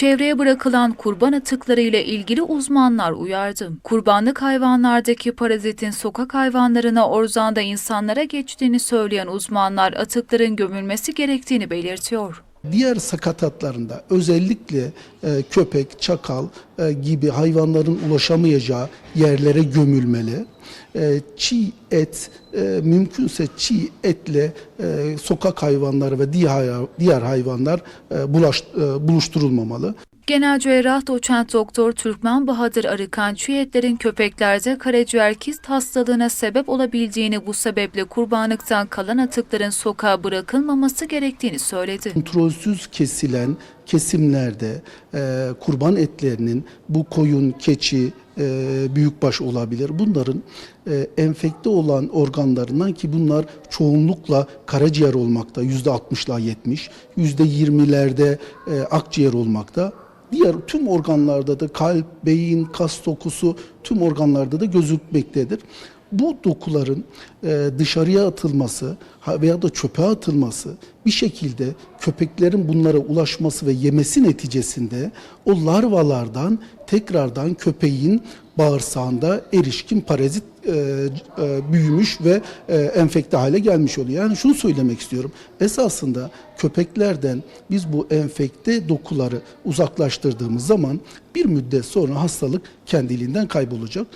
Çevreye bırakılan kurban atıkları ile ilgili uzmanlar uyardı. Kurbanlık hayvanlardaki parazitin sokak hayvanlarına orzanda insanlara geçtiğini söyleyen uzmanlar atıkların gömülmesi gerektiğini belirtiyor. Diğer sakatatlarında özellikle e, köpek, çakal gibi hayvanların ulaşamayacağı yerlere gömülmeli. E, çiğ et, e, mümkünse çiğ etle e, sokak hayvanları ve diğer, diğer hayvanlar e, e, buluşturulmamalı. Genel cerrah doçent doktor Türkmen Bahadır Arıkan çiğ etlerin köpeklerde karaciğer kist hastalığına sebep olabildiğini bu sebeple kurbanlıktan kalan atıkların sokağa bırakılmaması gerektiğini söyledi. Kontrolsüz kesilen kesimlerde e, kurban etlerinin bu koyun, keçi, e, büyükbaş olabilir. Bunların e, enfekte olan organlarından ki bunlar çoğunlukla karaciğer olmakta yüzde 60'la 70, yüzde 20'lerde e, akciğer olmakta. Diğer tüm organlarda da kalp, beyin, kas dokusu tüm organlarda da gözükmektedir. Bu dokuların e, dışarıya atılması veya da çöpe atılması bir şekilde köpeklerin bunlara ulaşması ve yemesi neticesinde o larvalardan tekrardan köpeğin bağırsağında erişkin parazit e, e, büyümüş ve enfekte hale gelmiş oluyor. Yani şunu söylemek istiyorum. Esasında köpeklerden biz bu enfekte dokuları uzaklaştırdığımız zaman bir müddet sonra hastalık kendiliğinden kaybolacak.